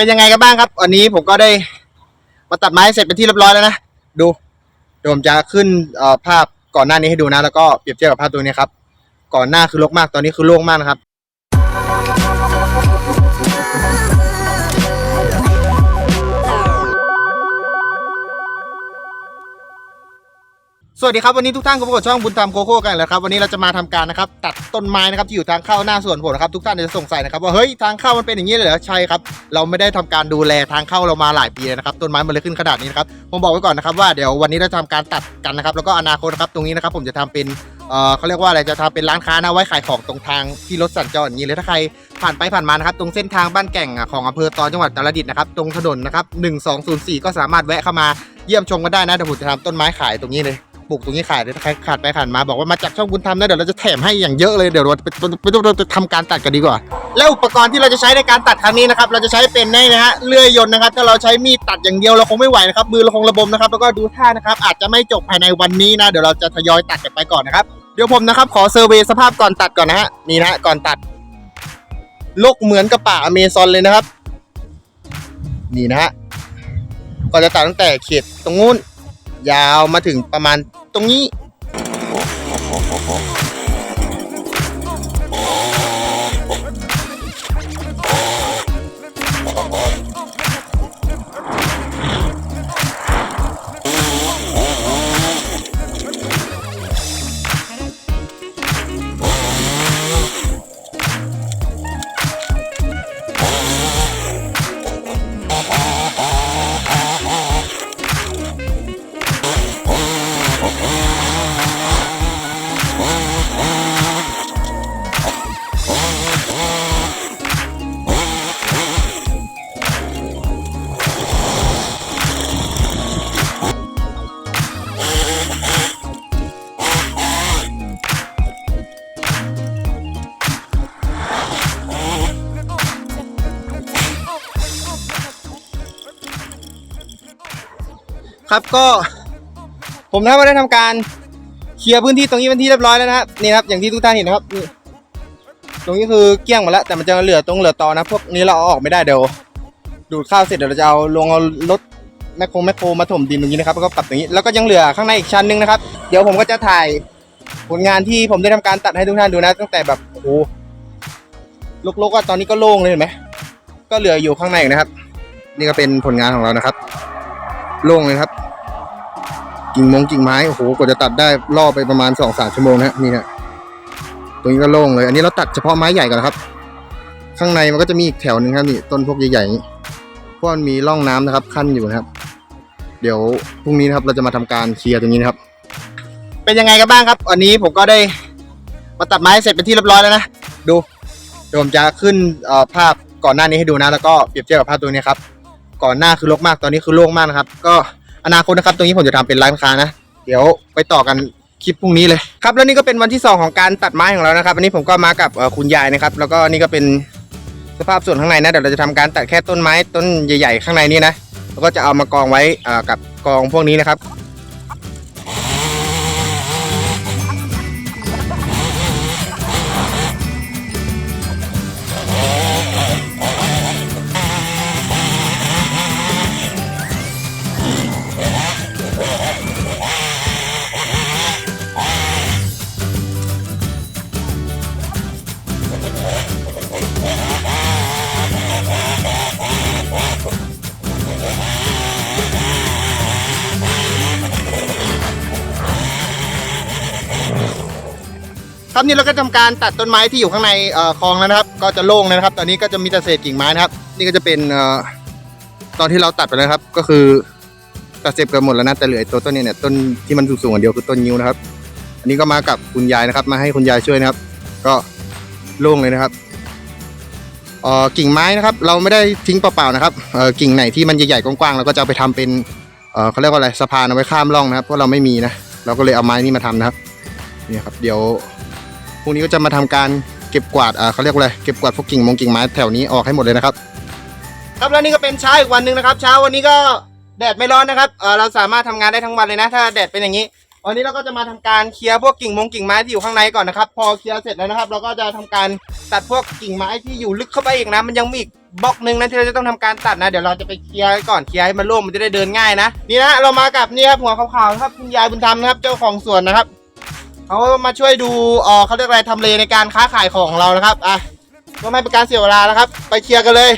เป็นยังไงกันบ้างครับ วันนี้ผมก็ได้มาตัดไม้เสร็จเป็นที่เรียบร้อยแล้วนะ ดูเดี๋ยวผมจะขึ้นภาพก่อนหน้านี้ให้ดูนะ แล้วก็เปรียบเทียบกับภาพตัวนี้ครับ ก่อนหน้าคือรกมาก ตอนนี้คือโล่งมากนะครับ สวัสดีครับวันนี้ทุกท่านก็พบกับช่องบุญธรรมโคโค่กันแล้วครับวันนี้เราจะมาทำการนะครับตัดต้นไม้นะครับที่อยู่ทางเข้าหน้าสวนผมนะครับทุกท่านอาจจะสงสัยนะครับว่าเฮ้ยทางเข้ามันเป็นอย่างนี้เลยเหรอใช่ครับเราไม่ได้ทำการดูแลทางเข้าเรามาหลายปีเลยนะครับต้นไม้มันเลยขึ้นขนาดนี้นะครับผมบอกไว้ก่อนนะครับว่าเดี๋ยววันนี้เราจะทำการตัดกันนะครับแล้วก็อนาคตนะครับตรงนี้นะครับผมจะทำเป็นเออเขาเรียกว่าอะไรจะทำเป็นร้านค้านะไว้ขายของตรงทางที่รถสัญจรอย่างนี้เลยถ้าใครผ่านไปผ่านมานะครับตรงเส้นทางบ้านแก่งของอำเภอตอนจังหวัดตรดิตนะครับตรงถนนนะครับ1204 ก็สามารถแวะเข้ามาเยี่ยมชมกันได้นะเดี๋ยวผมจะทำต้นไม้ขายตรงนี้เลย ปลูกตรงนี้ขายเลยถ้าใครขาดไปขาดมาบอกว่ามาจากช่องบุญธรรมนะเดี๋ยวเราจะแถมให้อย่างเยอะเลยเดี๋ยวเราไปไปไปไปไปทำการตัดกันดีกว่า แล้วอุปกรณ์ที่เราจะใช้ในการตัดครั้งนี้นะครับเราจะใช้เป็นแน่นะฮะเลื่อยยนต์นะครับถ้าเราใช้มีดตัดอย่างเดียวเราคงไม่ไหวนะครับมือเราคงระบมนะครับแล้วก็ดูท่านะครับอาจจะไม่จบภายในวันนี้นะเดี๋ยวเราจะทยอยตัดกันไปก่อนนะครับเดี๋ยวผมนะครับขอเซอร์เวย์สภาพก่อนตัดก่อนนะฮะนี่นะฮะก่อนตัดลกเหมือนกับป่าอเมซอนเลยนะครับ นี่นะฮะก็จะตัดตั้งแต่เขตตรงนู้นยาวมาถึงประมาณ ตรงนี้ ครับก็ผมนะครับได้ทำการเคลียร์พื้นที่ตรงนี้เป็นที่เรียบร้อยแล้วนะครับนี่ครับอย่างที่ทุกท่านเห็นนะครับนี่ตรงนี้คือเกี้ยงหมดแล้วแต่มันจะเหลือตรงเหลือตอนะพวกนี้เราเอาออกไม่ได้เดี๋ยวดูดข้าวเสร็จเดี๋ยวเราจะเอาลงเอารถแมคโครแมคโครมาถมดินตรงนี้นะครับแล้วก็ปรับตรงนี้แล้วก็ยังเหลือข้างในอีกชั้นหนึงนะครับ เดี๋ยวผมก็จะถ่ายผลงานที่ผมได้ทำการตัดให้ทุกท่านดูนะ ตั้งแต่แบบโอ้โหลกๆอะตอนนี้ก็โล่งเลยเห็นไหมก็เหลืออยู่ข้างในนะครับ นี่ก็เป็นผลงานของเรานะครับ โล่งเลยครับ กิ่งมงกิ่งไม้โอ้โหกว่าจะตัดได้ล่อไปประมาณสองสามชั่วโมงนะฮะนี่ฮะตรงนี้ก็โล่งเลย อันนี้เราตัดเฉพาะไม้ใหญ่ก่อนนะครับ ข้างในมันก็จะมีอีกแถวหนึ่งครับนี่ต้นพวกใหญ่ๆอย่างนี้เพราะมันมีร่องน้ำนะครับ ขั้นอยู่นะครับ เดี๋ยวพรุ่งนี้นะครับเราจะมาทำการเคลียร์ตรงนี้นะครับ เป็นยังไงกันบ้างครับวันนี้ผมก็ได้มาตัดไม้เสร็จเป็นที่เรียบร้อยแล้วนะดูเดี๋ยวผมจะขึ้นเอ่อภาพก่อนหน้านี้ให้ดูนะ แล้วก็เปรียบเทียบกับภาพตัวนี้ครับ ก่อนหน้าคือรกมากตอนนี้คือโล่งมากนะครับ ก็อนาคตนะครับ ตรงนี้ผมจะทำเป็นร้านค้านะ เดี๋ยวไปต่อกันคลิปพรุ่งนี้เลยครับแล้วนี่ก็เป็นวันที่สองของการตัดไม้ของเรานะครับวันนี้ผมก็มากับคุณยายนะครับ แล้วก็นี่ก็เป็นสภาพส่วนข้างในนะเดี๋ยวเราจะทำการตัดแค่ต้นไม้ต้นใหญ่ ๆ ข้างในนี้นะแล้วก็จะเอามากองไว้กับกองพวกนี้นะครับ ครับนี่เราก็ทำการตัดต้นไม้ที่อยู่ข้างในคลองแล้วนะครับ ก็จะโล่งเลยนะครับ ตอนนี้ก็จะมีแต่เศษกิ่งไม้นะครับ นี่ก็จะเป็นตอนที่เราตัดไปแล้วครับ ก็คือตัดเสร็จกันหมดแล้วนะแต่เหลือไอ้ตัวต้นนี้เนี่ยต้นที่มันสูงๆอันเดียวคือต้นนิ้วนะครับ อันนี้ก็มากับคุณยายนะครับ มาให้คุณยายช่วยนะครับ ก็โล่งเลยนะครับเอ่อกิ่งไม้นะครับ เราไม่ได้ทิ้งเปล่าๆนะครับเอ่อกิ่งไหนที่มันใหญ่ๆกว้างๆเราก็จะเอาไปทำเป็นเอ่อเขาเรียกว่าอะไรสะพานเอาไว้ข้ามร่องนะครับเพราะเราไม่มีนะเราก็เลยเอาไม้นี้มาทำนะครับนี่ครับ เดี๋ยว พรุ่งนี้ก็จะมาทำการเก็บกวาดอ่าเขาเรียกว่าอะไรเก็บกวาดพวกกิ่งมงกิ่งไม้แถวนี้ออกให้หมดเลยนะครับ ครับแล้วนี่ก็เป็นเช้าอีกวันหนึ่งนะครับ เช้าวันนี้ก็แดดไม่ร้อนนะครับเออเราสามารถทำงานได้ทั้งวันเลยนะ ถ้าแดดเป็นอย่างนี้ วันนี้เราก็จะมาทำการเคลียร์พวกกิ่งมงกิ่งไม้ที่อยู่ข้างในก่อนนะครับ พอเคลียร์เสร็จแล้วนะครับ เราก็จะทำการตัดพวกกิ่งไม้ที่อยู่ลึกเข้าไปอีกนะมันยังมีอีกบล็อกหนึ่งนะที่เราจะต้องทำการตัดนะเดี๋ยวเราจะไปเคลียร์ก่อนเคลียร์ให้มันโล่งมันจะได้เดินง่ายนะนี่นะเรามากับนี่ครับหัวขาวๆครับคุณยายบุญธรรมนะครับเจ้าของสวนนะครับ เขามาช่วยดูเออเขาเรียกอะไรทำเลในการค้าขายของเรานะครับอะก็ไม่เป็นการเสียเวลาแล้วครับ ไปเคลียร์กันเลย